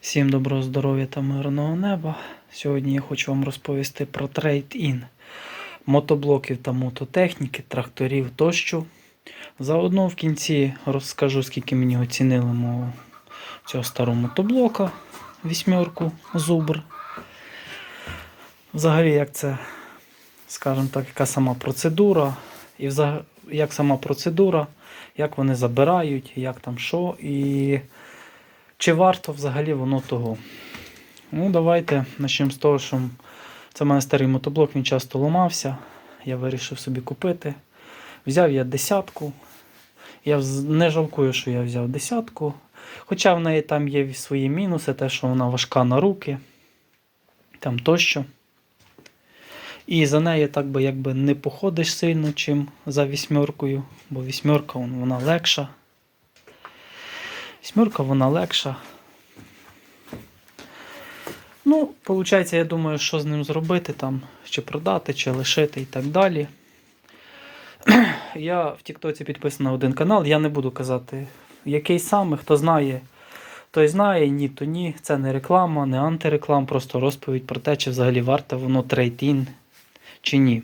Всім доброго здоров'я та мирного неба. Сьогодні я хочу вам розповісти про трейд-ін мотоблоків та мототехніки, тракторів тощо. Заодно в кінці розкажу, скільки мені оцінили мого цього старого мотоблока вісьмерку Зубр. Взагалі, як це, скажімо так, яка сама процедура, і взаг... як сама процедура, як вони забирають, як там що, і чи варто взагалі воно того. Ну, давайте почнемо з того, що це в мене старий мотоблок, він часто ламався. Я вирішив собі купити. Взяв я десятку. Я не жалкую, що я взяв десятку. Хоча в неї там є свої мінуси, те, що вона важка на руки, там тощо. І за нею так би якби не походиш сильно, чим за вісьмеркою, бо вісьмерка вона легша. Вісьмерка вона легша. Ну, виходить, я думаю, що з ним зробити, там, чи продати, чи лишити і так далі. Я в Тіктоці підписаний на один канал, я не буду казати, який саме, хто знає, той знає, ні, то ні. Це не реклама, не антиреклам, просто розповідь про те, чи взагалі варто воно трейд-ін чи ні.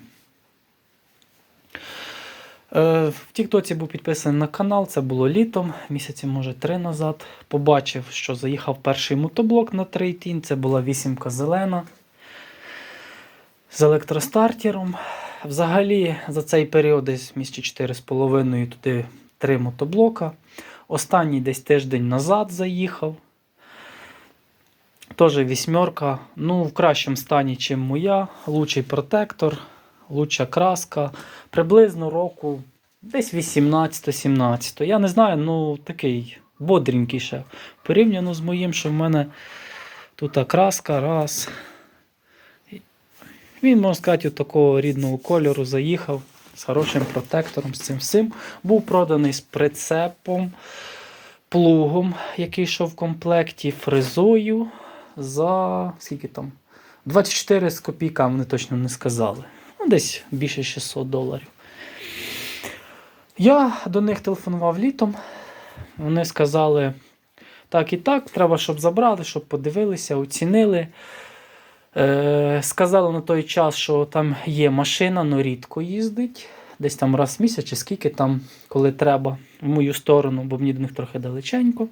Е, В Тіктоці був підписаний на канал, це було літом, місяці, може, три назад. Побачив, що заїхав перший мотоблок на трейд-ін, це була вісімка зелена з електростартером. Взагалі, за цей період десь місяці 4,5 туди три мотоблока. Останній десь тиждень назад заїхав. Теж вісьмерка. Ну, в кращому стані, ніж моя. Лучший протектор, лучша краска. Приблизно року десь 18-17. Я не знаю, ну такий бодренький ще. Порівняно з моїм, що в мене тут краска, раз. Він, можна сказати, такого рідного кольору заїхав з хорошим протектором, з цим всім. Був проданий з прицепом, плугом, який йшов в комплекті, фрезою за скільки там? 24 з копійками, вони точно не сказали. Десь більше 600 доларів. Я до них телефонував літом. Вони сказали, так і так, треба, щоб забрали, щоб подивилися, оцінили. Е, сказали на той час, що там є машина, але рідко їздить. Десь там раз в місяць, чи скільки там, коли треба, в мою сторону, бо мені до них трохи далеченько.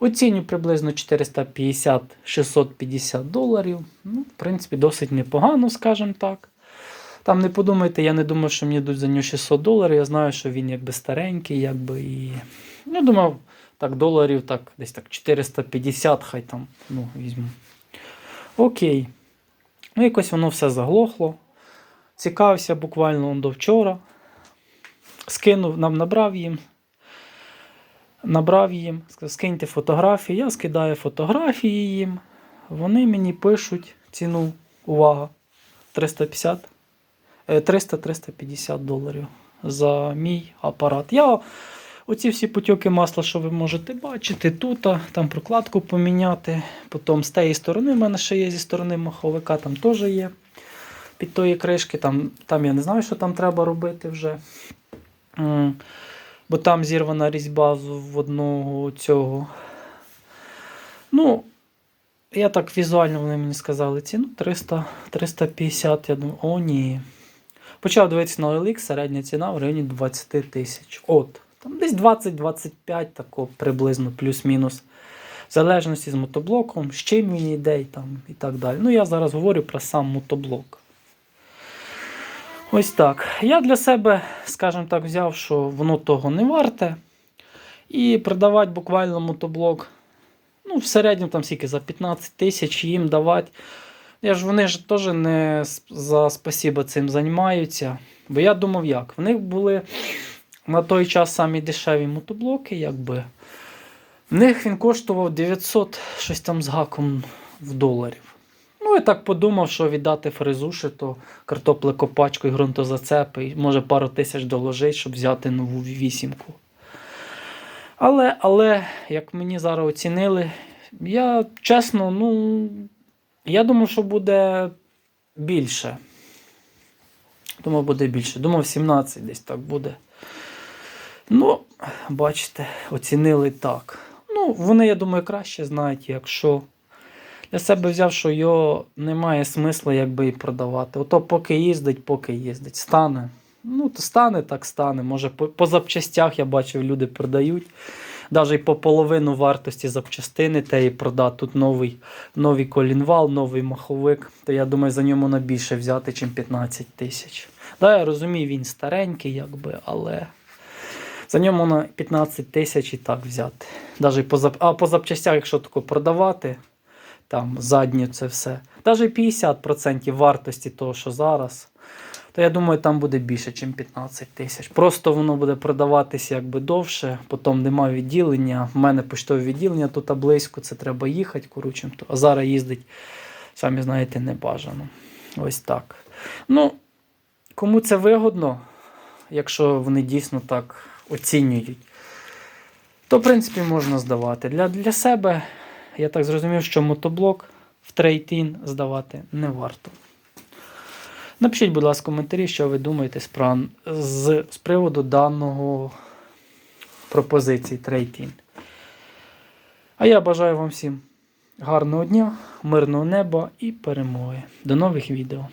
Оціню приблизно 450-650 доларів. Ну, в принципі, досить непогано, скажімо так. Там не подумайте, я не думав, що мені дадуть за нього 600 доларів. Я знаю, що він якби старенький, якби і. Ну, думав, так, доларів, так, десь так 450, хай там ну, візьму. Окей. Ну, якось воно все заглохло. Цікавився буквально до вчора. Скинув, нам набрав їм. Набрав їм, скиньте фотографії. Я скидаю фотографії їм. Вони мені пишуть ціну, увага, 350, е, 300-350 доларів за мій апарат. Я оці всі потьоки масла, що ви можете бачити, тут, там прокладку поміняти. Потім з тієї сторони, в мене ще є зі сторони маховика, там теж є. Під тої кришки, там, там я не знаю, що там треба робити вже. Бо там зірвана різьба в одного цього. Ну, я так візуально вони мені сказали ціну 300, 350. Я думаю, о, ні. Почав дивитися на OLX, середня ціна в районі 20 тисяч. От. Там десь 20-25, тако приблизно, плюс-мінус. В залежності з мотоблоком, з чим він йде і, і так далі. Ну, я зараз говорю про сам мотоблок. Ось так. Я для себе, скажімо так, взяв, що воно того не варте. І продавати буквально мотоблок. Ну, в середньому там скільки за 15 тисяч їм давати. Я ж вони ж теж не за спасіба цим займаються. Бо я думав, як. В них були на той час самі дешеві мотоблоки, якби. В них він коштував 900 щось там з гаком в доларів. Ну, я так подумав, що віддати фрезуші, то картоплекопачку і ґрунтозацепи, і може пару тисяч доложить, щоб взяти нову вісімку. Але, але, як мені зараз оцінили, я чесно, ну, я думав, що буде більше. Думав, буде більше. Думав, 17 десь так буде. Ну, бачите, оцінили так. Ну, вони, я думаю, краще знають, якщо для себе взяв, що його немає смисла якби і продавати. Ото поки їздить, поки їздить. Стане. Ну, то стане, так стане. Може, по, по запчастях я бачив, люди продають. Навіть по половину вартості запчастини те і продати. Тут новий, новий колінвал, новий маховик. То я думаю, за ньому на більше взяти, ніж 15 тисяч. Да, я розумію, він старенький, якби, але за ньому на 15 тисяч і так взяти. Даже по, зап- а по запчастях, якщо тако продавати, там задню це все. Навіть 50% вартості того, що зараз, то я думаю, там буде більше, ніж 15 тисяч. Просто воно буде продаватися якби довше, потім немає відділення. У мене поштове відділення тут близько, це треба їхати, коротше. А зараз їздить, самі знаєте, не бажано. Ось так. Ну, кому це вигодно, якщо вони дійсно так оцінюють, то в принципі можна здавати. Для, для себе я так зрозумів, що мотоблок в трейд-ін здавати не варто. Напишіть, будь ласка, коментарі, що ви думаєте з, з, приводу даного пропозиції трейд-ін. А я бажаю вам всім гарного дня, мирного неба і перемоги. До нових відео.